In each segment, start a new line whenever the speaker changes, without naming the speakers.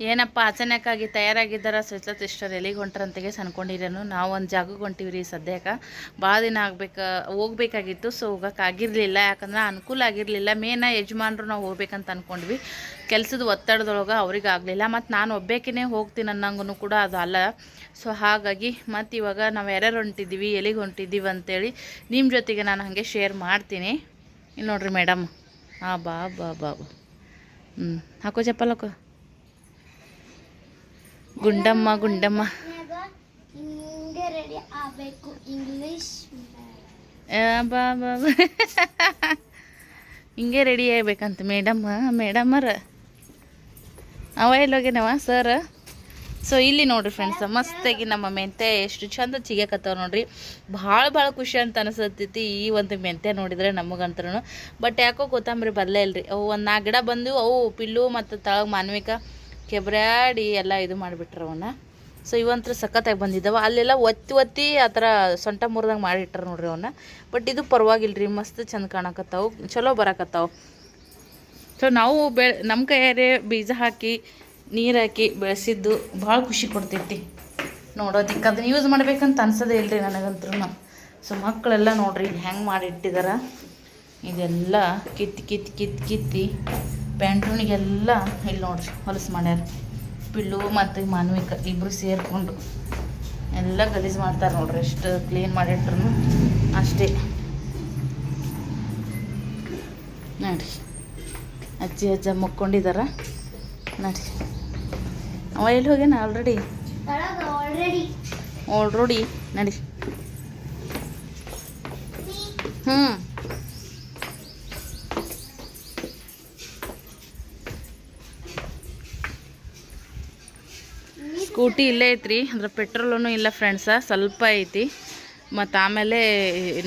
ಏನಪ್ಪ ಅಚಾನಕ್ಕಾಗಿ ತಯಾರಾಗಿದ್ದಾರ ಸ್ವಚ್ಛತ ಇಷ್ಟರು ಎಲ್ಲಿಗೆ ಹೊಂಟ್ರಂತೆಗೆ ಅನ್ಕೊಂಡಿರೇನು ನಾವು ಒಂದು ಜಾಗಕ್ಕೆ ಹೊಂಟಿವಿ ರೀ ಸದ್ಯಕ್ಕೆ ಭಾಳ ದಿನ ಆಗ್ಬೇಕು, ಹೋಗ್ಬೇಕಾಗಿತ್ತು ಸೊ ಹೋಗೋಕ್ಕಾಗಿರಲಿಲ್ಲ ಯಾಕಂದ್ರೆ ಅನುಕೂಲ ಆಗಿರಲಿಲ್ಲ. ಮೇನ ಯಜಮಾನ್ರು ನಾವು ಹೋಗ್ಬೇಕಂತ ಅಂದ್ಕೊಂಡ್ವಿ ಕೆಲಸದ ಒತ್ತಡದೊಳಗೆ ಅವ್ರಿಗೆ ಆಗಲಿಲ್ಲ. ಮತ್ತು ನಾನು ಒಬ್ಬೇಕೇ ಹೋಗ್ತೀನಿ ಅನ್ನಂಗೂ ಕೂಡ ಅದು ಅಲ್ಲ. ಸೊ ಹಾಗಾಗಿ ಮತ್ತು ಇವಾಗ ನಾವು ಯಾರ್ಯಾರು ಹೊಂಟಿದ್ದೀವಿ, ಎಲ್ಲಿಗೆ ಹೊಂಟಿದ್ದೀವಿ ಅಂತೇಳಿ ನಿಮ್ಮ ಜೊತೆಗೆ ನಾನು ಹಾಗೆ ಶೇರ್ ಮಾಡ್ತೀನಿ. ಇಲ್ಲಿ ನೋಡ್ರಿ ಮೇಡಮ್. ಬಾ ಬಾ ಬಾ ಬಾ. ಹ್ಞೂ ಹಾಕೋ ಚಪ್ಪಲ್ ಹಾಕೋ. ಗುಂಡಮ್ಮ ಗುಂಡಮ್ಮ. ಬಾ ಬಾ ಹಿಂಗೆ ರೆಡಿ ಆಗ್ಬೇಕಂತ ಮೇಡಮ್ಮ, ಮೇಡಮ್ಮರ. ಅವ ಎಲ್ಲೋಗ್ಯನವ ಸರ್ ಸೊ ಇಲ್ಲಿ ನೋಡ್ರಿ ಫ್ರೆಂಡ್ಸ್ ಮಸ್ತಾಗಿ ನಮ್ಮ ಮೆಂತೆ ಎಷ್ಟು ಚಂದ ಚಿಗಕತ್ತಾವ ನೋಡ್ರಿ. ಭಾಳ ಭಾಳ ಖುಷಿ ಅಂತ ಅನಿಸತ್ತೈತಿ ಈ ಒಂದು ಮೆಂತೆ ನೋಡಿದ್ರೆ ನಮಗಂತೂ ಬಟ್ ಯಾಕೋ ಕೊತ್ತಂಬರಿ ಬರಲೇ ಇಲ್ರಿ. ಅವು ಒಂದು ನಾಲ್ಕು ಗಿಡ ಬಂದು ಅವು ಪಿಲ್ಲು ಮತ್ತು ತಳಗ ಮಾನ್ವಿಕ ಕೆಬ್ರಾಡಿ ಎಲ್ಲ ಇದು ಮಾಡಿಬಿಟ್ರು ಅವನ್ನ ಸೊ ಇವಂತ್ರ ಸಖತ್ತಾಗಿ ಬಂದಿದ್ದಾವೆ. ಅಲ್ಲೆಲ್ಲ ಒತ್ತಿ ಒತ್ತಿ ಆ ಥರ ಸೊಂಟ ಮುರಿದಂಗೆ ಮಾಡಿಟ್ಟರು ನೋಡ್ರಿ ಅವನ್ನ ಬಟ್ ಇದು ಪರವಾಗಿಲ್ಲ ರೀ ಮಸ್ತ್ ಚಂದ ಕಾಣಕತ್ತಾವು. ಚಲೋ ಬರಕತ್ತಾವು. ಸೊ ನಾವು ಬೆ ನಮ್ಮ ಕೈಯಾರೆ ಬೀಜ ಹಾಕಿ, ನೀರು ಹಾಕಿ ಬೆಳೆಸಿದ್ದು ಭಾಳ ಖುಷಿ ಕೊಡ್ತೈತಿ. ನೋಡೋದಿಕ್ಕೆ ಅದನ್ನ ಯೂಸ್ ಮಾಡ್ಬೇಕಂತ ಅನ್ಸೋದೇ ಇಲ್ರಿ ನನಗಂತೂ ಸೊ ಮಕ್ಕಳೆಲ್ಲ ನೋಡ್ರಿ ಹೆಂಗೆ ಮಾಡಿಟ್ಟಿದಾರ. ಇದೆಲ್ಲ ಕಿತ್ತು ಕಿತ್ತು ಕಿತ್ತು, ಕಿತ್ತಿ. ಪ್ಯಾಂಟೂನಿಗೆಲ್ಲ ಇಲ್ಲಿ ನೋಡ್ರಿ, ಹೊಲಸು ಮಾಡ್ಯಾರ. ಪಿಲ್ಲು ಮತ್ತು ಮಾನವಿಕ ಇಬ್ಬರು ಸೇರಿಕೊಂಡು ಎಲ್ಲ ಗಲೀಜು ಮಾಡ್ತಾರೆ ನೋಡ್ರಿ ಎಷ್ಟು ಕ್ಲೀನ್ ಮಾಡಿಟ್ರು ಅಷ್ಟೇ. ನೋಡ್ರಿ. ಅಜ್ಜಿ ಅಜ್ಜ ಮುಕ್ಕೊಂಡಿದಾರ. ನೋಡ್ರಿ. ಅವ ಎಲ್ಲಿ ಹೋಗ್ಯಾನ ಆಲ್ರೆಡಿ
ಆಲ್ರೆಡಿ
ನಡಿ ಹ್ಞೂ ಸ್ಕೂಟಿ ಇಲ್ಲೇ ಐತ್ರಿ. ಅಂದ್ರೆ ಪೆಟ್ರೋಲೂ ಇಲ್ಲ ಫ್ರೆಂಡ್ಸ ಸ್ವಲ್ಪ ಐತಿ. ಮತ್ತು ಆಮೇಲೆ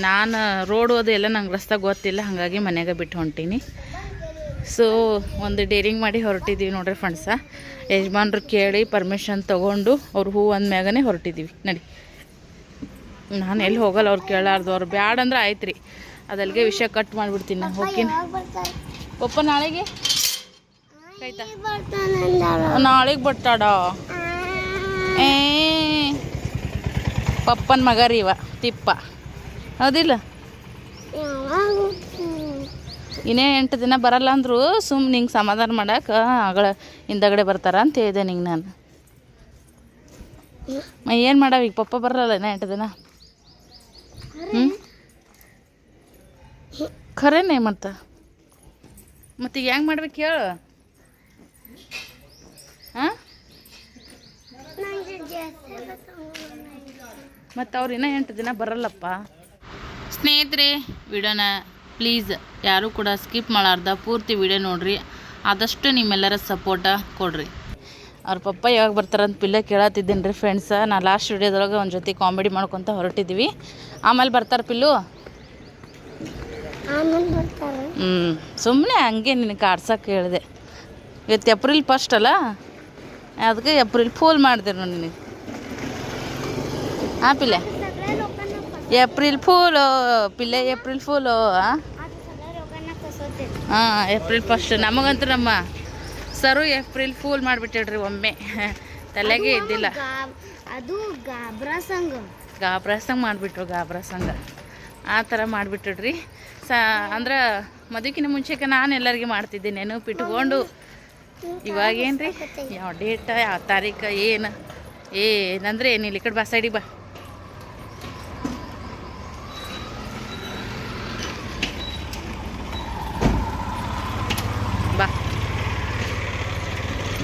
ನಾನು ರೋಡ್ ಓದು ಎಲ್ಲ ನಂಗೆ ರಸ್ತೆ ಗೊತ್ತಿಲ್ಲ ಹಾಗಾಗಿ ಮನೆಗೆ ಬಿಟ್ಟು ಹೊಂಟೀನಿ. ಸೊ ಒಂದು ಡೇರಿಂಗ್ ಮಾಡಿ ಹೊರಟಿದ್ದೀವಿ ನೋಡ್ರಿ ಫ್ರೆಂಡ್ಸ ಯಜಮಾನ್ರು ಕೇಳಿ ಪರ್ಮಿಷನ್ ತೊಗೊಂಡು ಅವ್ರು ಹೂ ಅಂದ್ಮ್ಯಾಗನೇ ಹೊರಟಿದ್ದೀವಿ ನಡಿ. ನಾನು ಎಲ್ಲಿ ಹೋಗಲ್ಲ ಅವ್ರು ಕೇಳಾರ್ದು. ಅವ್ರು ಬ್ಯಾಡ ಅಂದ್ರೆ ಆಯ್ತು ರೀ ಅದಲ್ಲಿಗೆ ವಿಷಯ ಕಟ್ ಮಾಡಿಬಿಡ್ತೀನಿ ನಾನು ಹೋಗ್ತೀನಿ. ಒಪ್ಪ ನಾಳೆಗೆ? ಆಯ್ತಾ ನಾಳೆಗೆ ಬಟ್ಟಾಡ ಏ, ಪಪ್ಪನ ಮಗ ರೀ ಇವ, ತಿಪ್ಪ. ಹೌದಿಲ್ಲ? ಇನ್ನೇ ಎಂಟು ದಿನ ಬರಲ್ಲ ಅಂದ್ರು ಸುಮ್ಮನೆ ನಿಂಗೆ ಸಮಾಧಾನ ಮಾಡಕ್ಕೆ ಆಗಳ ಹಿಂದಗಡೆ ಬರ್ತಾರ ಅಂತ ಹೇಳಿದೆ ನಿಂಗೆ ನಾನು. ಏನು ಮಾಡವ ಈಗ? ಪಪ್ಪ ಬರಲ್ಲ ಇನ್ನ ಎಂಟು ದಿನ? ಹ್ಞೂ ಖರೇನೇ ಮತ್ತೆ? ಮತ್ತೀಗ ಹೆಂಗೆ ಮಾಡ್ಬೇಕು ಹೇಳು ಹಾಂ
ನಂಗೆ ಜಾಸ್ತಿ
ಮತ್ತು ಅವ್ರು ಇನ್ನೂ ಎಂಟು ದಿನ ಬರಲ್ಲಪ್ಪ. ಸ್ನೇಹಿತರೆ ವಿಡಿಯೋನ ಪ್ಲೀಸ್ ಯಾರೂ ಕೂಡ ಸ್ಕಿಪ್ ಮಾಡಾರ್ದ. ಪೂರ್ತಿ ವಿಡಿಯೋ ನೋಡ್ರಿ. ಆದಷ್ಟು ನಿಮ್ಮೆಲ್ಲರ ಸಪೋರ್ಟ ಕೊಡ್ರಿ. ಅವ್ರ ಪಪ್ಪ ಯಾವಾಗ ಬರ್ತಾರಂತ ಪಿಲ್ಲ ಕೇಳತ್ತಿದ್ದೀನಿ ರೀ ಫ್ರೆಂಡ್ಸ ನಾ ಲಾಸ್ಟ್ ವಿಡಿಯೋದೊಳಗೆ ಒಂದು ಜೊತೆ ಕಾಮಿಡಿ ಮಾಡ್ಕೊತ ಹೊರಟಿದ್ದೀವಿ ಆಮೇಲೆ ಬರ್ತಾರೆ ಪಿಲ್ಲು?
ಆಮೇಲೆ ಬರ್ತಾರೆ.
ಹ್ಞೂ ಸುಮ್ಮನೆ ಹಂಗೆ ನಿನಗೆ ಕಾಡ್ಸಕ್ಕೆ ಹೇಳಿದೆ. ಇವತ್ತು ಏಪ್ರಿಲ್ ಫಸ್ಟ್ ಅಲ್ಲ? ಅದಕ್ಕೆ ಏಪ್ರಿಲ್ ಫೋಲ್ ಮಾಡಿದೆ ನೋಡಿ ನಿನಗೆ. ಹಾಂ ಪಿಲ್ಲೆ
एप्रिल ಲೋಕನ
ಏಪ್ರಿಲ್ ಫೂಲು ಪಿಲ್ಲೆ ಏಪ್ರಿಲ್ ಫೂಲು ಹಾ ಏಪ್ರಿಲ್ ಫಸ್ಟ್ ನಮಗಂತೂ ನಮ್ಮ ಸರು ಏಪ್ರಿಲ್ ಫೂಲ್ ಮಾಡಿಬಿಟ್ಟಿಡ್ರಿ ಒಮ್ಮೆ. ತಲೆಗೆ ಇದ್ದಿಲ್ಲ.
ಅದು ಗಾಬ್ರಾ ಸಂಘ.
ಗಾಬ್ರಾಸಂಗ್ ಮಾಡಿಬಿಟ್ರು ಗಾಬ್ರಾಸಂಗ ಆ ಥರ ಮಾಡಿಬಿಟ್ಟಿಡ್ರಿ. ಸ ಅಂದ್ರೆ ಮದುವೆಕಿನ ಮುಂಚೆಗೆ ನಾನು ಎಲ್ಲರಿಗೆ ಮಾಡ್ತಿದ್ದೆ ನೆನಪು ಇಟ್ಕೊಂಡು ಇವಾಗೇನು ರೀ ಯಾವ ಡೇಟ ಯಾವ ತಾರೀಕು ಏನು? ಏನಂದ್ರೆ ಏನಿಲ್ಲ ಈ ಕಡೆ ಬಾ ಸೈಡಿಗೆ ಬಾ ಬಾ.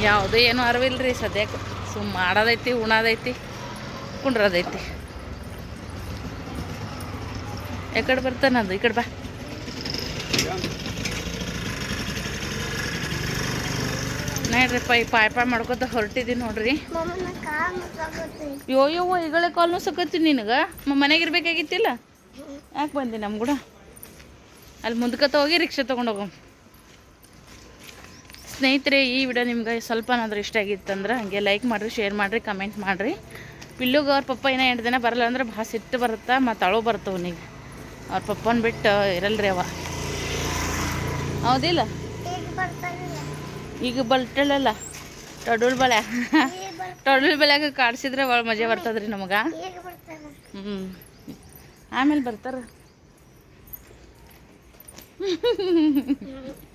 ಯಾವುದೂ ಏನೂ ರೀ ಸದ್ಯಕ್ಕೆ. ಸುಮ್ಮ ಮಾಡೋದೈತಿ, ಉಣೋದೈತಿ, ಕುಂಡ್ರದೈತಿ. ಎಕಡೆ ಬರ್ತಾನದು ಈ ಕಡೆ ಬಾ. ನೋಡ್ರಿಪ್ಪ, ಈ ಪಾಯ್ ಮಾಡ್ಕೊತ ಹೊರಟಿದ್ದೀನಿ ನೋಡ್ರಿ. ಯೋ ಯೋ ಈಗಳ ಕಾಲ್ನು ಸಕತ್ತಿ ನಿನಗೆ? ಮನೆಗೆ ಇರ್ಬೇಕಾಗಿತ್ತಿಲ್ಲ? ಯಾಕೆ ಬಂದಿ ನಮ್ಮ ಕೂಡ? ಅಲ್ಲಿ ಮುಂದ್ಕತ್ತ ಹೋಗಿ ರಿಕ್ಷಾ ತೊಗೊಂಡೋಗೋ ಸ್ನೇಹಿತರೆ, ಈ ವಿಡಿಯೋ ನಿಮ್ಗೆ ಸ್ವಲ್ಪನಾದರೂ ಇಷ್ಟ ಆಗಿತ್ತಂದ್ರೆ ಹಂಗೆ ಲೈಕ್ ಮಾಡಿರಿ ಶೇರ್ ಮಾಡಿರಿ ಕಮೆಂಟ್ ಮಾಡಿರಿ. ಪಿಲ್ಲುಗೆ ಅವ್ರ ಪಪ್ಪ ಏನೋ ಎಂಟು ದಿನ ಬರಲ್ಲ ಅಂದ್ರೆ ಭಾಳ ಸಿಟ್ಟು ಬರುತ್ತಾ, ಮತ್ತು ಅಳು ಬರ್ತವೆ ಅವನಿಗೆ. ಅವ್ರ ಪಪ್ಪನ ಬಿಟ್ಟು ಇರಲ್ರಿ ಅವ. ಹೌದಿಲ್ಲ?
ಈಗ
ಬಲ್ಟಲ್ಲ ಟೊಡುಲ್ ಬಳೆ? ಟೊಡುಲ್ ಬೆಳೆಗೆ ಕಾಡ್ಸಿದ್ರೆ ಭಾಳ ಮಜಾ ಬರ್ತದ್ರಿ ನಮಗೆ. ಹ್ಞೂ ಆಮೇಲೆ ಬರ್ತಾರ.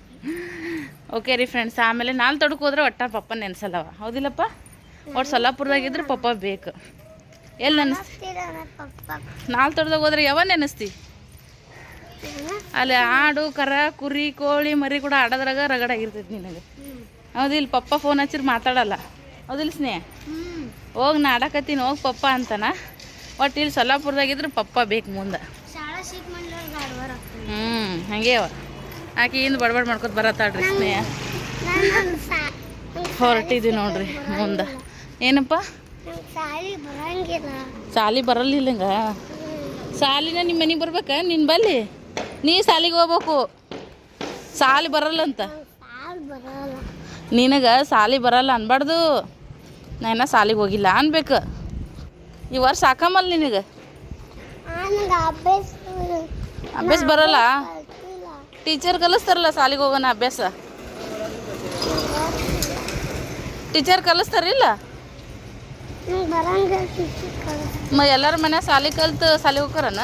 ಓಕೆ ರೀ ಫ್ರೆಂಡ್ಸ್ ಆಮೇಲೆ ನಾಲ್ ತೊಡಕು ಹೋದ್ರೆ ಒಟ್ಟ ಪಪ್ಪ ನೆನ್ಸಲ್ಲವ. ಹೌದಿಲ್ಲಪ್ಪ? ಒಟ್ಟು ಸೊಲ್ಲಾಪುರದಾಗಿದ್ರೆ ಪಪ್ಪ ಬೇಕು. ಎಲ್ಲಿ ನೆನೆಸ್ತಿ ನಾಲ್ ತೊಡ್ದಾಗ ಹೋದ್ರೆ ಯಾವ ನೆನೆಸ್ತಿ? ಅಲ್ಲಿ ಆಡು ಕರ ಕುರಿ ಕೋಳಿ ಮರಿ ಕೂಡ ಆಡೋದ್ರಾಗ ರಗಡಾಗಿರ್ತೈತಿ ನಿನಗೆ.
ಹ್ಮ್
ಹೌದಿಲ್ಲ ಪಪ್ಪ ಫೋನ್ ಹಚ್ಚಿರ್ ಮಾತಾಡಲ್ಲ. ಹೌದಿಲ್ಲ ಸ್ನೇಹ? ಹೋಗಿ ನಾ ಆಡಕತ್ತೀನಿ ಹೋಗಿ ಪಪ್ಪ ಅಂತಾನ. ಒಟ್ಟು ಇಲ್ಲಿ ಸೊಲ್ಲಾಪುರದಾಗಿದ್ರೆ ಪಪ್ಪ ಬೇಕು ಮುಂದೆ. ಹ್ಞೂ ಹಂಗೇವ ಆಕೆ ಇಂದ ಬಡಬಡ್ ಮಾಡ್ಕೊತ ಬರತ್ತಾಳ್ರಿ ಸ್ನೇಹ?
ನಾನು
ಹೊರಟಿದ್ವಿ ನೋಡ್ರಿ ಮುಂದೆ. ಏನಪ್ಪ?
ಸಾಲಿ ಬರಂಗಿಲ್ಲ.
ಸಾಲಿ ಬರಲಿಲ್ಲ ಹಿಂಗ? ಸಾಲಿನ ನಿಮ್ಮ ಮನೆಗೆ ಬರ್ಬೇಕ? ನಿನ್ ಬಲ್ಲಿ? ನೀ ಸಾಲಿಗೆ ಹೋಗ್ಬೇಕು. ಸಾಲಿ ಬರಲ್ಲ ಅಂತ
ಸಾಲ್ ಬರಲ್ಲ.
ನಿನಗೆ ಸಾಲಿ ಬರಲ್ಲ ಅನ್ಬಾರ್ದು. ನಾ ಸಾಲಿಗೆ ಹೋಗಿಲ್ಲ ಅನ್ಬೇಕು. ಈ ವರ್ಷ ಸಾಕಮ್ಮಲ್ಲ ನಿನಗೆ?
ಅಭ್ಯಾಸ
ಬರಲ್ಲ. ಟೀಚರ್ ಕಲಿಸ್ತಾರಲ್ಲ ಸಾಲಿಗೆ ಹೋಗೋಣ ಅಭ್ಯಾಸ ಟೀಚರ್ ಕಲಿಸ್ತಾರಿಲ್ಲ
ನಂಗೆ ಬರಂಗ ಟೀಚರ್ ಕಲ್ಸ
ಮ ಎಲ್ಲರ ಮನೆ ಸಾಲಿ ಕಲ್ತು ಸಾಲಿಗೆ ಹೋಗ್ತಾರನ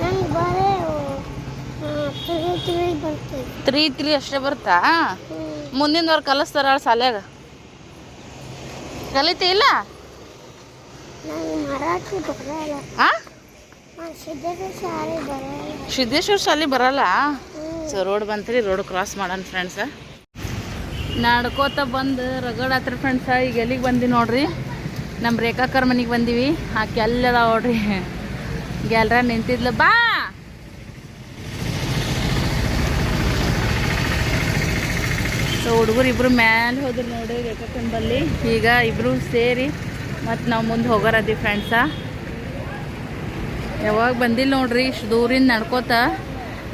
ನಂಗೆ ಬರೇ ತಿಳಿ ತಿಳಿ ಬರ್ತೈತೆ
ತ್ರೀ ತ್ರೀ ಅಷ್ಟೇ ಬರ್ತಾ
ಹ್ಞೂ
ಮುಂದಿನ ವಾರ ಕಲಿಸ್ತಾರ ಶಾಲ್ಯಾಗ ಕಲಿತಿ ಇಲ್ಲ
ನಂಗೆ
ಸಿದ್ದೇಶ್ವರ ಶಾಲೆ ಬರಲ್ಲ. ಸೊ ರೋಡ್ ಬಂತ್ರಿ ರೋಡ್ ಕ್ರಾಸ್ ಮಾಡೋಣ ಫ್ರೆಂಡ್ಸ ನಡ್ಕೋತ ಬಂದು ರಗಡ್ ಹತ್ರ ಫ್ರೆಂಡ್ಸ ಈಗ ಎಲ್ಲಿಗೆ ಬಂದಿ ನೋಡ್ರಿ? ನಮ್ಮ ರೇಖಾಕರ್ ಮನೆಗೆ ಬಂದೀವಿ. ಆಕೆ ಅಲ್ಲದ ನೋಡ್ರಿ. ಗ್ಯಾಲ್ರ ನಿಂತಿದ್ಲು. ಬಾ! ಸೊ ಹುಡುಗರು ಇಬ್ರು ಮ್ಯಾಲೆ ಹೋದ್ರು ನೋಡ್ರಿ ರೇಖಾಕನ್ ಬಲ್ಲಿ. ಈಗ ಇಬ್ರು ಸೇರಿ ಮತ್ತು ನಾವು ಮುಂದೆ ಹೋಗೋರದಿ ಫ್ರೆಂಡ್ಸ ಯಾವಾಗ ಬಂದಿಲ್ಲ ನೋಡ್ರಿ, ಇಷ್ಟು ದೂರಿಂದ ನಡ್ಕೋತ.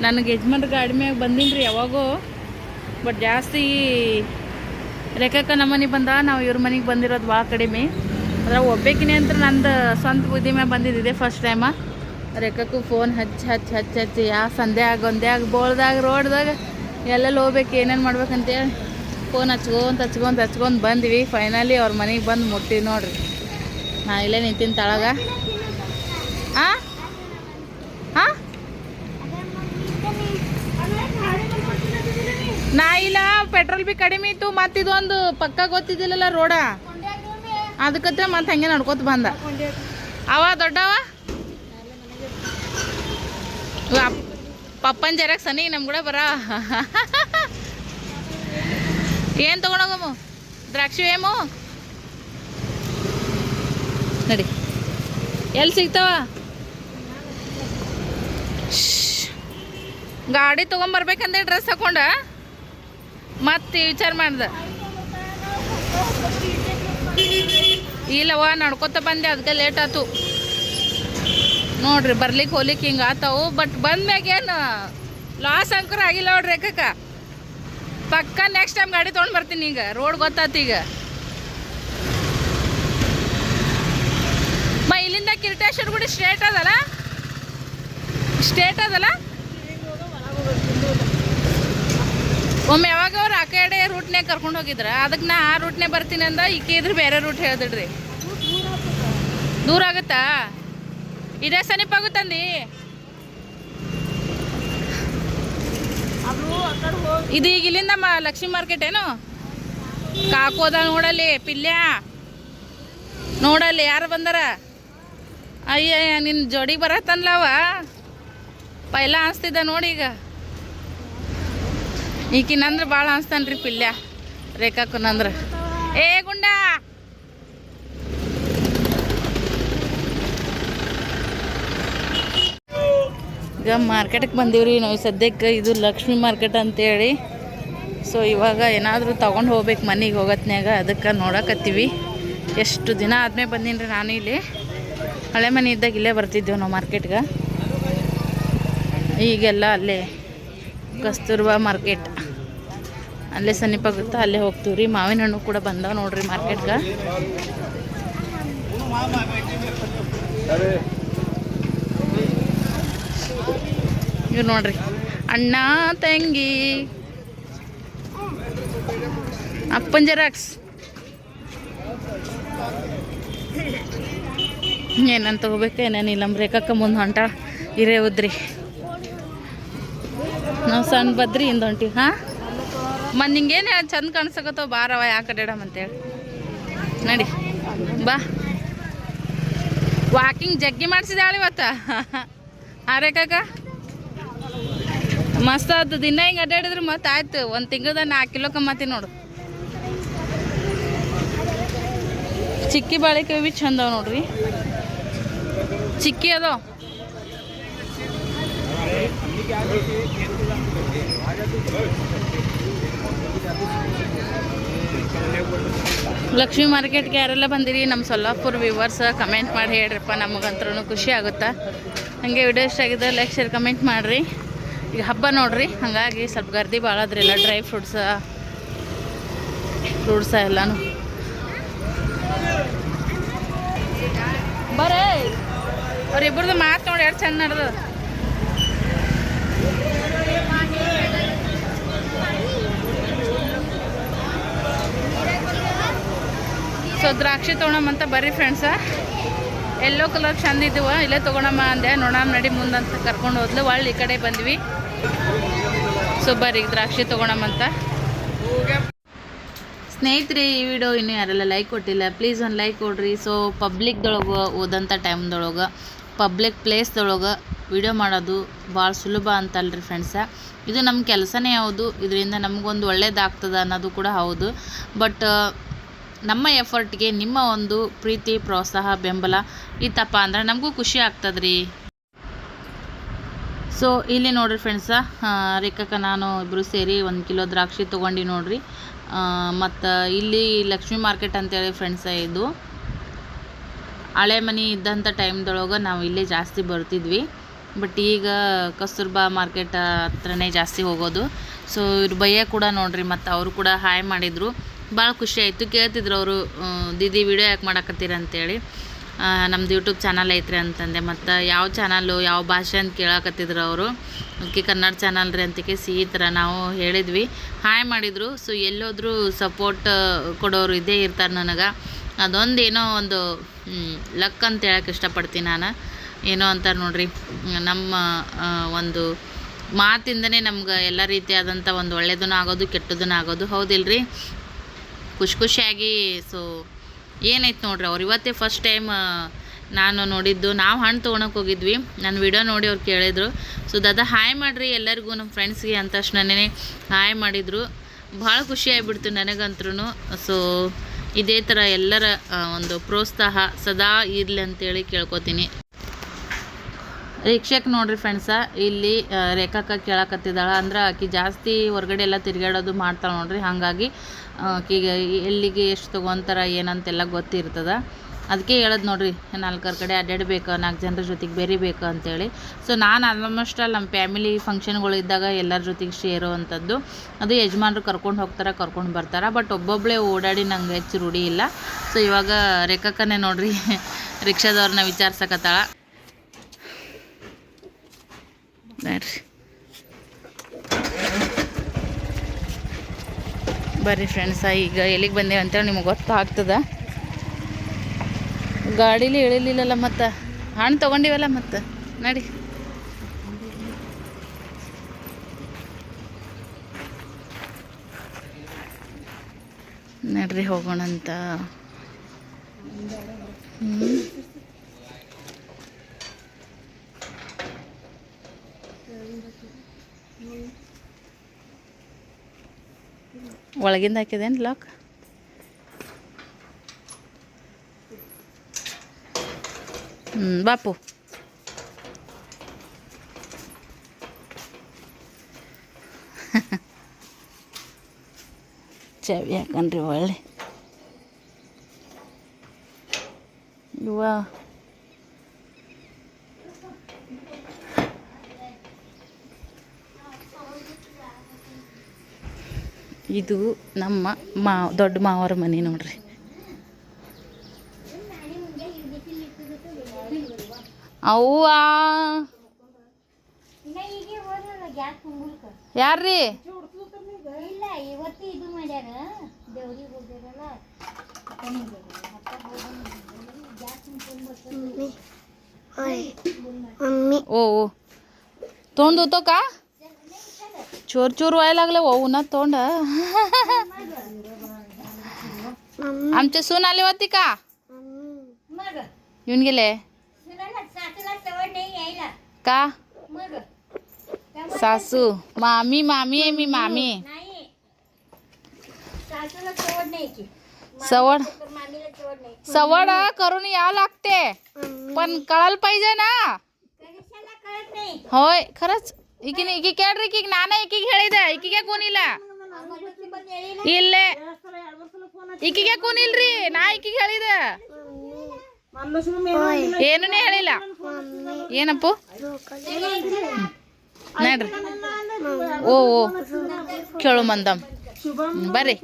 ನನಗೆ ಯಜಮಾನ್ರ ಗಾಡಿ ಮ್ಯಾಗ ಬಂದೀನಿ ರೀ ಯಾವಾಗೋ. ಬಟ್ ಜಾಸ್ತಿ ರೇಖಕ್ಕ ನಮ್ಮ ಮನೆಗೆ ಬಂದ, ನಾವು ಇವ್ರ ಮನೆಗೆ ಬಂದಿರೋದು ಭಾಳ ಕಡಿಮೆ. ಅದ್ರಾಗ ಒಬ್ಬೇಕಿನಿ ಅಂತ ನಂದು ಸ್ವಂತ ಬುದ್ಧಿ ಮ್ಯಾಗ ಬಂದಿದ್ದಿದೆ ಫಸ್ಟ್ ಟೈಮ ರೇಖಕ್ಕೂ ಫೋನ್ ಹಚ್ಚಿ ಹಚ್ಚಿ ಹಚ್ಚಿ ಹಚ್ಚಿ ಯಾವ ಒಂದೇ ಆಗ, ಬೋಳ್ದಾಗ, ರೋಡ್ದಾಗ ಎಲ್ಲೆಲ್ಲಿ ಹೋಗ್ಬೇಕು, ಏನೇನು ಮಾಡ್ಬೇಕಂತೇಳಿ ಫೋನ್ ಹಚ್ಕೊಂತ ಹಚ್ಕೊಂತ ಹಚ್ಕೊಂತ ಬಂದ್ವಿ. ಫೈನಲಿ ಅವ್ರ ಮನೆಗೆ ಬಂದು ಮುಟ್ಟಿ ನೋಡ್ರಿ. ನಾ ಇಲ್ಲೇ ನಿಂತಿನ ತಳಗ. ಆ? ನಾ ಇಲ್ಲ ಪೆಟ್ರೋಲ್ ಬಿ ಕಡಿಮೆ ಇತ್ತು ಮತ್ತಿದೊಂದು ಪಕ್ಕ ಗೊತ್ತಿದ್ದಿಲ್ಲಲ್ಲ ರೋಡ ಅದಕ್ಕತ್ತೆ ಮತ್ತೆ ಹಂಗೆ ನಡ್ಕೋತ ಬಂದ. ಅವ ದೊಡ್ಡವ? ಪಪ್ಪನ ಜರಕ್ ಸನಿ, ನಮ್ ಕೂಡ ಬರ. ಏನ್ ತಗೊಂಡೋಗಮ್ಮ ದ್ರಾಕ್ಷಿ ಏಮು? ನಡಿ. ಎಲ್ಲಿ ಸಿಗ್ತಾವ. ಗಾಡಿ ತೊಗೊಂಬರ್ಬೇಕಂದ್ರೆ ಡ್ರೆಸ್ ಹಾಕೊಂಡ. ಮತ್ತೆ ವಿಚಾರ ಮಾಡ್ದೆ. ಇಲ್ಲವ ನಡ್ಕೊತ ಬಂದೆ ಅದಕ್ಕೆ ಲೇಟ್ ಆತು. ನೋಡ್ರಿ ಬರ್ಲಿಕ್ಕೆ ಹೋಗ್ಲಿಕ್ಕೆ ಹಿಂಗೆ ಆತಾವು ಬಟ್ ಬಂದ್ಮ್ಯಾಗೇನು ಲಾಸ್ ಅಂಕರ ಆಗಿಲ್ಲ ನೋಡ್ರಿ ಕಕ್ಕ ಪಕ್ಕ ನೆಕ್ಸ್ಟ್ ಟೈಮ್ ಗಾಡಿ ತೊಗೊಂಡು ಬರ್ತೀನಿ ಈಗ ರೋಡ್ ಗೊತ್ತಾತು ಈಗ. ಮ, ಇಲ್ಲಿಂದ ಕಿರ್ಟೇಶ್ವರ ಗುಡಿ ಸ್ಟ್ರೇಟ್ ಅದಲ್ಲ? ಸ್ಟ್ರೇಟ್ ಅದಲ್ಲ? ಒಮ್ಮೆ ಯಾವಾಗ ಅವ್ರು ಆ ಕಡೆ ರೂಟ್ನ್ಯಾಗ ಕರ್ಕೊಂಡು ಹೋಗಿದ್ರ? ಅದಕ್ಕೆ ನಾ ಆ ರೂಟ್ನೇ ಬರ್ತೀನಿ ಅಂದ ಈಕೆ ಇದ್ರೆ ಬೇರೆ ರೂಟ್ ಹೇಳ್ದಿಡ್ರಿ. ದೂರ ಆಗುತ್ತಾ? ಇದೇ ಸಮೀಪ ಆಗುತ್ತಂದಿ ಇದು ಈಗ ಇಲ್ಲಿಂದ ಮ ಲಕ್ಷ್ಮೀ ಮಾರ್ಕೆಟ್ ಏನು? ಕಾಕೋದ ನೋಡಲ್ಲಿ ಪಿಲ್ಯ. ನೋಡಲ್ಲಿ ಯಾರು ಬಂದಾರ? ಅಯ್ಯ ನಿನ್ನ ಜೋಡಿಗೆ ಬರತ್ತನ್ಲವ ಪೈಲ ಅನ್ಸ್ತಿದ್ದ ನೋಡಿ ಈಗ. ಈಕಿನಂದ್ರೆ ಭಾಳ ಅನ್ಸ್ತಾನ್ರಿ ಪಿಲ್ಯ. ರೇಖಾಕುನಂದ್ರೆ ಏ ಗುಂಡ! ಈಗ ಮಾರ್ಕೆಟ್ಗೆ ಬಂದೀವ್ರಿ ನಾವು ಸದ್ಯಕ್ಕೆ ಇದು ಲಕ್ಷ್ಮಿ ಮಾರ್ಕೆಟ್ ಅಂತೇಳಿ. ಸೊ ಇವಾಗ ಏನಾದರೂ ತೊಗೊಂಡು ಹೋಗ್ಬೇಕು ಮನೆಗೆ ಹೋಗತ್ನಾಗ ಅದಕ್ಕೆ ನೋಡಕತ್ತೀವಿ. ಎಷ್ಟು ದಿನ ಆದ್ಮೇಲೆ ಬಂದೀನಿ ನಾನು ಇಲ್ಲಿ. ಹಳೆ ಮನೆ ಇದ್ದಾಗ ಇಲ್ಲೇ ಬರ್ತಿದ್ದೇವೆ ನಾವು ಮಾರ್ಕೆಟ್ಗೆ. ಈಗೆಲ್ಲ ಅಲ್ಲೇ ಕಸ್ತೂರ್ಬಾ ಮಾರ್ಕೆಟ್. ಅಲ್ಲೇ ಸಮೀಪ ಆಗುತ್ತೆ? ಅಲ್ಲೇ ಹೋಗ್ತೀವಿ ರೀ. ಮಾವಿನ ಹಣ್ಣು ಕೂಡ ಬಂದಾವ ನೋಡ್ರಿ ಮಾರ್ಕೆಟ್ಗೆ ಇವ್ರು ನೋಡ್ರಿ. ಅಣ್ಣ, ತಂಗಿ. ಅಪ್ಪನ್ ಜೆರಾಕ್ಸ್. ಏನಂತ ತಗೋಬೇಕು ಏನೇನಿಲ್ಲ ರೇಖಕ್ಕ ಮುಂದೆ ಹೊಂಟ. ಇರೇ ಹೋದ್ರಿ ನಾವು ಸಣ್ಣ ಬದ್ರಿ ಹಿಂದೆ ಹೊಂಟಿ ಹಾಂ? ಮತ್ತು ನಿಂಗೇನು ಚಂದ ಕಾಣಿಸಕತ್ತವ ಬಾರವ ಯಾಕೆ ಅಡ್ಡಾಡಮ್ ಅಂತೇಳಿ. ನಡಿ. ಬಾ. ವಾಕಿಂಗ್ ಜಗ್ಗಿ ಮಾಡಿಸಿದಾಳೆ ಇವತ್ತ? ಅರೆ ಕಾಕ? ಮಸ್ತ್ ಆಯ್ತು ದಿನ ಹಿಂಗೆ ಅಡ್ಡಾಡಿದ್ರೆ ಮತ್ತೆ ಆಯ್ತು. ಒಂದು ತಿಂಗಳದ ನಾಲ್ಕು ಕಿಲೋ ಕಮ್ಮತಿ ನೋಡು. ಚಿಕ್ಕಿ ಬಾಳಿಕೆ ಬಿ ಚಂದ ನೋಡ್ರಿ. ಚಿಕ್ಕಿ ಅದಾವ ಲಕ್ಷ್ಮಿ ಮಾರ್ಕೆಟ್ಗೆ ಯಾರೆಲ್ಲ ಬಂದಿರಿ? ನಮ್ಮ ಸೊಲ್ಲಾಪುರ ವ್ಯೂವರ್ಸ್ ಕಮೆಂಟ್ ಮಾಡಿ ಹೇಳ್ರಪ್ಪ ನಮಗಂತ್ರೂ ಖುಷಿ ಆಗುತ್ತಾ? ಹಾಗೆ ವಿಡಿಯೋ ಇಷ್ಟ ಆಗಿದೆ ಲೈಕ್ ಶೇರ್ ಕಮೆಂಟ್ ಮಾಡಿರಿ. ಈಗ ಹಬ್ಬ ನೋಡ್ರಿ, ಹಾಗಾಗಿ ಸ್ವಲ್ಪ ಗರ್ದಿ ಭಾಳ ಅದ್ರಿಲ್ಲ ಡ್ರೈ ಫ್ರೂಟ್ಸ ಫ್ರೂಟ್ಸ ಎಲ್ಲಾನು. ಬರೇ ಅವ್ರಿಬ್ರದ್ದು ಮಾತು ನೋಡಿ ಎಷ್ಟು ಚಂದ ನಡೆದು ಸೊ ದ್ರಾಕ್ಷಿ ತೊಗೊಳಮಂತ ಬರ್ರಿ ಫ್ರೆಂಡ್ಸ ಎಲ್ಲೋ ಕಲರ್ ಚಂದ ಇದ್ದೀವ ಇಲ್ಲೇ ತೊಗೊಳಮ್ಮ ಅಂದೆ. ನೋಡಮ್ಮ, ನಡಿ ಮುಂದಂತ ಕರ್ಕೊಂಡು ಹೋದ್ಲು. ಒಳ್ಳೆ ಈ ಕಡೆ ಬಂದ್ವಿ. ಸೊ ಬರ್ರಿ, ದ್ರಾಕ್ಷಿ ತೊಗೊಳಮಂತ ಸ್ನೇಹಿತರೆ, ಈ ವಿಡಿಯೋ ಇನ್ನೂ ಯಾರೆಲ್ಲ ಲೈಕ್ ಕೊಟ್ಟಿಲ್ಲ ಪ್ಲೀಸ್ ಒಂದು ಲೈಕ್ ಕೊಡ್ರಿ. ಸೊ ಪಬ್ಲಿಕ್ದೊಳಗೆ ಓದಂಥ ಟೈಮ್ದೊಳಗೆ ಪಬ್ಲಿಕ್ ಪ್ಲೇಸ್ದೊಳಗೆ ವಿಡಿಯೋ ಮಾಡೋದು ಭಾಳ ಸುಲಭ ಅಂತಲ್ರಿ ಫ್ರೆಂಡ್ಸ ಇದು ನಮ್ಮ ಕೆಲಸನೇ ಹೌದು. ಇದರಿಂದ ನಮಗೊಂದು ಒಳ್ಳೇದಾಗ್ತದೆ ಅನ್ನೋದು ಕೂಡ ಹೌದು. ಬಟ್ ನಮ್ಮ ಎಫರ್ಟ್ಗೆ ನಿಮ್ಮ ಒಂದು ಪ್ರೀತಿ, ಪ್ರೋತ್ಸಾಹ, ಬೆಂಬಲ ಇತ್ತಪ್ಪ ಅಂದ್ರೆ ನಮಗೂ ಖುಷಿ ಆಗ್ತದ್ರಿ. ಸೊ ಇಲ್ಲಿ ನೋಡ್ರಿ ಫ್ರೆಂಡ್ಸ ರೇಖಕ್ಕ ನಾನು ಇಬ್ಬರು ಸೇರಿ ಒಂದು ಕಿಲೋ ದ್ರಾಕ್ಷಿ ತೊಗೊಂಡು ನೋಡ್ರಿ. ಮತ್ತು ಇಲ್ಲಿ ಲಕ್ಷ್ಮೀ ಮಾರ್ಕೆಟ್ ಅಂತೇಳಿ ಫ್ರೆಂಡ್ಸ ಇದು. ಹಳೆ ಮನೆ ಇದ್ದಂಥ ಟೈಮ್ದೊಳಗೆ ನಾವು ಇಲ್ಲೇ ಜಾಸ್ತಿ ಬರ್ತಿದ್ವಿ. ಬಟ್ ಈಗ ಕಸ್ತೂರ್ಬಾ ಮಾರ್ಕೆಟ್ ಹತ್ರನೇ ಜಾಸ್ತಿ ಹೋಗೋದು. ಸೊ ಇವ್ರು ಭಯ ಕೂಡ ನೋಡ್ರಿ, ಮತ್ತು ಅವರು ಕೂಡ ಹಾಯ್ ಮಾಡಿದರು. ಭಾಳ ಖುಷಿ ಆಯಿತು. ಕೇಳ್ತಿದ್ರು ಅವರು ದೀದಿ ವಿಡಿಯೋ ಯಾಕೆ ಮಾಡಕತ್ತೀರ? ಅಂತೇಳಿ. ಆ, ನಮ್ದು ಯೂಟ್ಯೂಬ್ ಚಾನಲ್ ಐತ್ರಿ ಅಂತಂದೆ. ಮತ್ತು ಯಾವ ಚಾನಲ್ಲು ಯಾವ ಭಾಷೆ ಅಂತ ಕೇಳಕತ್ತಿದ್ರು ಅವರು. ಅದಕ್ಕೆ ಕನ್ನಡ ಚಾನಲ್ ರೀ ಅಂತಕ್ಕೆ ಸಿ ಈ ಥರ ನಾವು ಹೇಳಿದ್ವಿ. ಹಾಯ್ ಮಾಡಿದರು. ಸೊ ಎಲ್ಲೋದರೂ ಸಪೋರ್ಟ್ ಕೊಡೋರು ಇದ್ದೇ ಇರ್ತಾರೆ ನನಗೆ. ಅದೊಂದು ಏನೋ ಒಂದು ಲಕ್ ಅಂತ ಹೇಳಕ್ಕೆ ಇಷ್ಟಪಡ್ತೀನಿ ನಾನು. ಏನೋ ಅಂತಾರೆ ನೋಡಿರಿ. ನಮ್ಮ ಒಂದು ಮಾತಿಂದನೇ ನಮ್ಗೆ ಎಲ್ಲ ರೀತಿಯಾದಂಥ ಒಂದು ಒಳ್ಳೆಯದನ್ನು ಆಗೋದು ಕೆಟ್ಟದನ್ನು ಆಗೋದು. ಹೌದಿಲ್ರಿ? ಖುಷಿ ಖುಷಿಯಾಗಿ ಸೊ ಏನೈತೆ ನೋಡ್ರಿ, ಅವ್ರು ಇವತ್ತೇ ಫಸ್ಟ್ ಟೈಮ್ ನಾನು ನೋಡಿದ್ದು. ನಾವು ಹಣ್ಣು ತೊಗೊಳಕ್ಕೆ ಹೋಗಿದ್ವಿ. ನನ್ನ ವಿಡಿಯೋ ನೋಡಿ ಅವ್ರು ಕೇಳಿದರು. ಸೊ, ದಾದಾ ಹಾಯ್ ಮಾಡಿರಿ ಎಲ್ಲರಿಗೂ ನಮ್ಮ ಫ್ರೆಂಡ್ಸ್ಗೆ ಅಂತ ತಕ್ಷಣನೇ ಹಾಯ್ ಮಾಡಿದರು. ಭಾಳ ಖುಷಿ ಆಗಿಬಿಡ್ತು ನನಗಂತ್ರೂ ಸೊ, ಇದೇ ಥರ ಎಲ್ಲರ ಒಂದು ಪ್ರೋತ್ಸಾಹ ಸದಾ ಇರಲಿ ಅಂತೇಳಿ ಕೇಳ್ಕೊತೀನಿ. ರಿಕ್ಷಕ್ಕೆ ನೋಡ್ರಿ ಫ್ರೆಂಡ್ಸ ಇಲ್ಲಿ ರೇಖಾಕ ಕೇಳಾಕತ್ತಿದ್ದಾಳೆ. ಅಂದ್ರೆ ಆಕಿ ಜಾಸ್ತಿ ಹೊರಗಡೆ ಎಲ್ಲ ತಿರುಗಾಡೋದು ಮಾಡ್ತಾಳೆ ನೋಡ್ರಿ. ಹಾಗಾಗಿ ಆಕೆಗೆ ಎಲ್ಲಿಗೆ ಎಷ್ಟು ತೊಗೊಂತಾರ, ಏನಂತೆಲ್ಲ ಗೊತ್ತಿರ್ತದ. ಅದಕ್ಕೆ ಹೇಳೋದು ನೋಡ್ರಿ, ನಾಲ್ಕರ ಕಡೆ ಅಡ್ಡಾಡಬೇಕು ನಾಲ್ಕು ಜನರ ಜೊತೆಗೆ ಬೆರಿಬೇಕು ಅಂತೇಳಿ. ಸೊ ನಾನು ಆಲ್ಮೋಸ್ಟ್ ಅಲ್ಲಿ ನಮ್ಮ ಫ್ಯಾಮಿಲಿ ಫಂಕ್ಷನ್ಗಳು ಇದ್ದಾಗ ಎಲ್ಲರ ಜೊತೆಗೆ ಶೇರ್ ಅಂಥದ್ದು. ಅದು ಯಜಮಾನ್ರು ಕರ್ಕೊಂಡು ಹೋಗ್ತಾರೆ, ಕರ್ಕೊಂಡು ಬರ್ತಾರೆ. ಬಟ್ ಒಬ್ಬೊಬ್ಬಳೇ ಓಡಾಡಿ ನಂಗೆ ಹೆಚ್ಚು ರೂಢಿ ಇಲ್ಲ. ಸೊ ಇವಾಗ ರೇಖಕ್ಕನೇ ನೋಡ್ರಿ ರಿಕ್ಷಾದವ್ರನ್ನ ವಿಚಾರಿಸಕತ್ತಾಳ. ನೋಡ್ರಿ ಬರ್ರಿ ಫ್ರೆಂಡ್ಸ ಈಗ ಎಲ್ಲಿಗೆ ಬಂದೇವೆ ಅಂತೇಳಿ ನಿಮಗೆ ಗೊತ್ತಾಗ್ತದ. ಗಾಡೀಲಿ ಇಳಿಲಿಲ್ಲಲ್ಲ ಮತ್ತು? ಹಣ್ಣು ತೊಗೊಂಡಿವಲ್ಲ ಮತ್ತು? ನಡಿ. ನಡ್ರಿ ಹೋಗೋಣಂತ. ಹ್ಞೂ ಒಳಗಿಂದ ಹಾಕಿದೇನು ಲಾಕ್ ಹ್ಞೂ ಬಾಪು ಚಾವಿ ಹಾಕನ್ರಿ ಒಳ್ಳೆ ಇವ ಇದು ನಮ್ಮ ಮಾವ ದೊಡ್ಡ ಮಾವರ ಮನೆ ನೋಡ್ರಿ. ಅವ್ವ. ಯಾರ್ರಿ?
ಓ ಇವತ್ತು ಇದು ಮಾಡ್ಯಾರ.
चोर चोर व्हायला लागलं हो उन्हात तोंड. आमचे सून आले होती का? येऊन गेले. का? सासू. मामी मामी आहे मी मामी. सवड. सवड करून यावं लागते. पण कळायला पाहिजे ना. होय खरंच. ಈಕಿನ ಈಕಿ ಕೇಳ್ರಿ ಈಕಿಗೆ, ನಾನೇ ಈಕಿಗೆ ಹೇಳಿದೆ, ಈಕಿಗೆ ಕೂನಿಲ್ಲ. ಇಲ್ಲೇ. ಈಕಿಗೆ ಕೂನಿಲ್ರಿ, ನಾ ಈಕಿಗೆ ಹೇಳಿದೆ. ಏನೂ ಹೇಳಿಲ್ಲ. ಏನಪ್ಪು? ನೋಡ್ರಿ. ಓ ಓ. ಕೇಳು ಮಂದಮ್ ಬರ್ರಿ.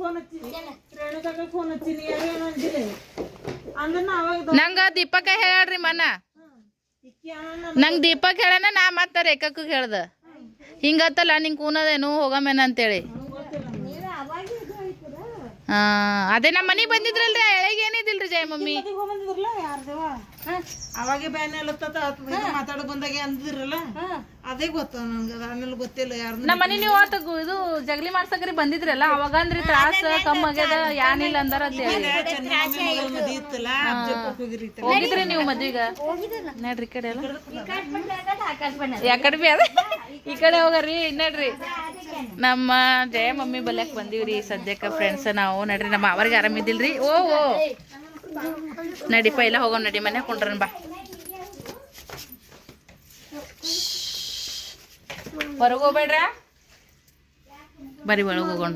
ನಂಗ ದೀಪಕ ಹೇಳ್ರಿ ಮನ. ನಂಗ್ ದೀಪಕ್ ಹೇಳನ ನಾ ಮತ್ತ ರೇಖಕ್ಕೂ ಹೇಳ್ದ. ಹಿಂಗತ್ತಲ್ಲ ನಿಂಗೆ ಕೂನದೇನು? ಹೋಗಮೇನ ಅಂತೇಳಿ. ಹಾ ಅದೇ ನಮ್ಮ ಮನೆಗೆ ಬಂದಿದ್ರಲ್ರಿ ಎಳೆಗೆ ಏನಿದಿಲ್ರಿ ಜಯ ಮಮ್ಮಿ?
ಅವಾಗೆ ಬ್ಯಾನ್ ಮಾತಾಡೋ ಬಂದಾಗೆ ಅಂದಿರಲ್ಲ ಅದೇ ಗೊತ್ತ ನನ್ಗೆ ಅದು ಆಮೇಲೆ ಗೊತ್ತಿಲ್ಲ ಯಾರು
ನಮ್ಮ ಮನೆ ನೀವು ಆತ ಇದು ಜಗಲಿ ಮಾಡ್ಸಕ್ರಿ ಬಂದಿದ್ರಲ್ಲ ಅವಾಗ ಅಂದ್ರಿ ತ್ರಾಸ ಕಮ್ಮ ಆಗ್ಯದ ಯಾನಿಲ್ಲ ಅಂದಾರ ಹೋಗಿದ್ರಿ ನೀವು ಮದ್ವಿಗ? ನೋಡ್ರಿ ಈ ಕಡೆ ಎಲ್ಲ. ಯಾಕಡೆ ಬಿ ಅದ? ಈ ಕಡೆ ಹೋಗರಿ, ನಡ್ರಿ. ನಮ್ಮ ಜಯ ಮಮ್ಮಿ ಬಲ್ಯಕ್ ಬಂದೀವ್ರಿ. ಸದ್ಯಕ್ಕೆ ಫ್ರೆಂಡ್ಸ್ ನಾವು, ನಡ್ರಿ. ನಮ್ಮ ಅವ್ರಿಗೆ ಆರಾಮಿದ್ದಿಲ್ರಿ ಓ ಓ. ನಡಿ ಪೈಲ ಹೋಗೋಣ ನಡಿ. ಮನೆ ಕೊಂಡ್ರನ್ ಬಾ. ಹೊರಗೆ ಬರೀ ಒಳಗೆ ಹೋಗೋಣ.